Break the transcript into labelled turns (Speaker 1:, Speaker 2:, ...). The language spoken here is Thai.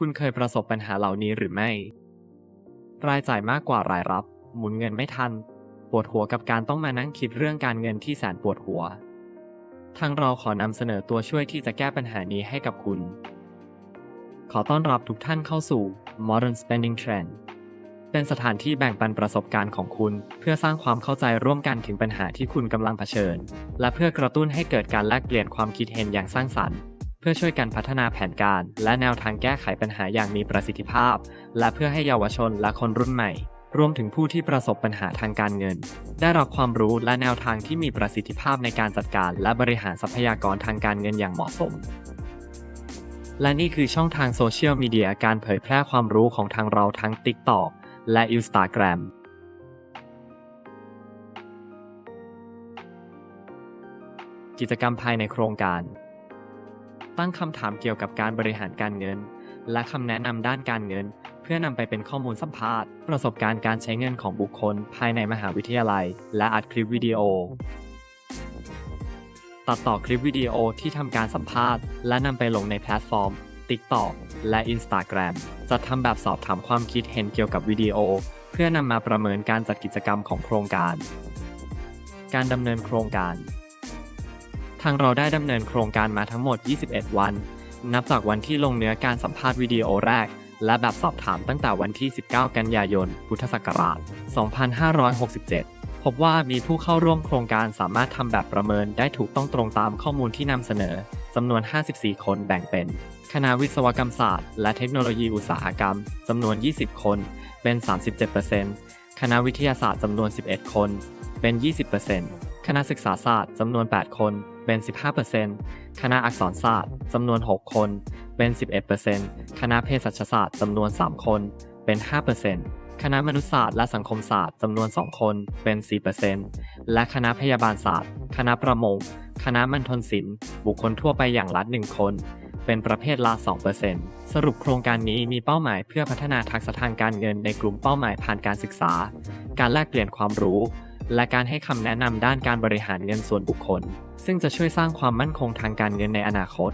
Speaker 1: คุณเคยประสบปัญหาเหล่านี้หรือไม่ รายจ่ายมากกว่ารายรับ หมุนเงินไม่ทัน ปวดหัวกับการต้องมานั่งคิดเรื่องการเงินที่แสนปวดหัว ทางเราขอนำเสนอตัวช่วยที่จะแก้ปัญหานี้ให้กับคุณ ขอต้อนรับทุกท่านเข้าสู่ Modern Spending Trend เป็นสถานที่แบ่งปันประสบการณ์ของคุณ เพื่อสร้างความเข้าใจร่วมกันถึงปัญหาที่คุณกำลังเผชิญ และเพื่อกระตุ้นให้เกิดการแลกเปลี่ยนความคิดเห็นอย่างสร้างสรรค์ พื่อช่วยกันพัฒนาแผนการ และแนวทางแก้ไขปัญหาอย่างมีประสิทธิภาพ และเพื่อให้เยาวชนและคนรุ่นใหม่ รวมถึงผู้ที่ประสบปัญหาทางการเงิน ได้รับความรู้และแนวทางที่มีประสิทธิภาพในการจัดการ และบริหารทรัพยากรทางการเงินอย่างเหมาะสม และนี่คือช่องทางโซเชียลมีเดียการเผยแพร่ความรู้ของทางเราทั้ง TikTok และ Instagram กิจกรรมภายในโครงการ ตั้งคำถามเกี่ยวกับการบริหารการเงิน และคำแนะนำด้านการเงิน เพื่อนำไปเป็นข้อมูลสัมภาษณ์ ประสบการณ์การใช้เงินของบุคคล ภายในมหาวิทยาลัย และอัดคลิปวิดีโอ ตัดต่อคลิปวิดีโอที่ทำการสัมภาษณ์ และนำไปลงในแพลตฟอร์ม TikTok และ Instagram จัดทำแบบสอบถามความคิดเห็นเกี่ยวกับวิดีโอ เพื่อนำมาประเมินการจัดกิจกรรมของโครงการ การดำเนินโครงการ ทางเราได้ดำเนินโครงการมาทั้งหมด 21 วัน นับจากวันที่ลงเนื้อการสัมภาษณ์วิดีโอแรก และแบบสอบถามตั้งแต่วันที่ 19 กันยายน พุทธศักราช 2567 พบว่ามีผู้เข้าร่วมโครงการสามารถทำแบบประเมินได้ถูกต้องตรงตามข้อมูลที่นำเสนอจำนวน 54 คนแบ่งเป็น คณะวิศวกรรมศาสตร์ และเทคโนโลยีอุตสาหกรรมจำนวน 20 คน เป็น 37%คณะวิทยาศาสตร์จำนวน 11 คน เป็น 20%คณะศึกษาศาสตร์จำนวน 8 คน เป็น 15%คณะอักษรศาสตร์จำนวน 6 คน เป็น 11%คณะเภสัชศาสตร์จำนวน 3 คน เป็น 5%คณะมนุษยศาสตร์และสังคมศาสตร์จำนวน 2 คน เป็น 4%และคณะพยาบาลศาสตร์ คณะประมง คณะมัณฑลศิลป์บุคคลทั่วไปอย่างละ 1 คนเป็นประเภทละ 2%สรุปโครงการนี้มีเป้าหมายเพื่อพัฒนาทักษะทางการเงินในกลุ่มเป้าหมายผ่านการศึกษา การแลกเปลี่ยนความรู้ และการให้คำแนะนำด้านการบริหารเงินส่วนบุคคล ซึ่งจะช่วยสร้างความมั่นคงทางการเงินในอนาคต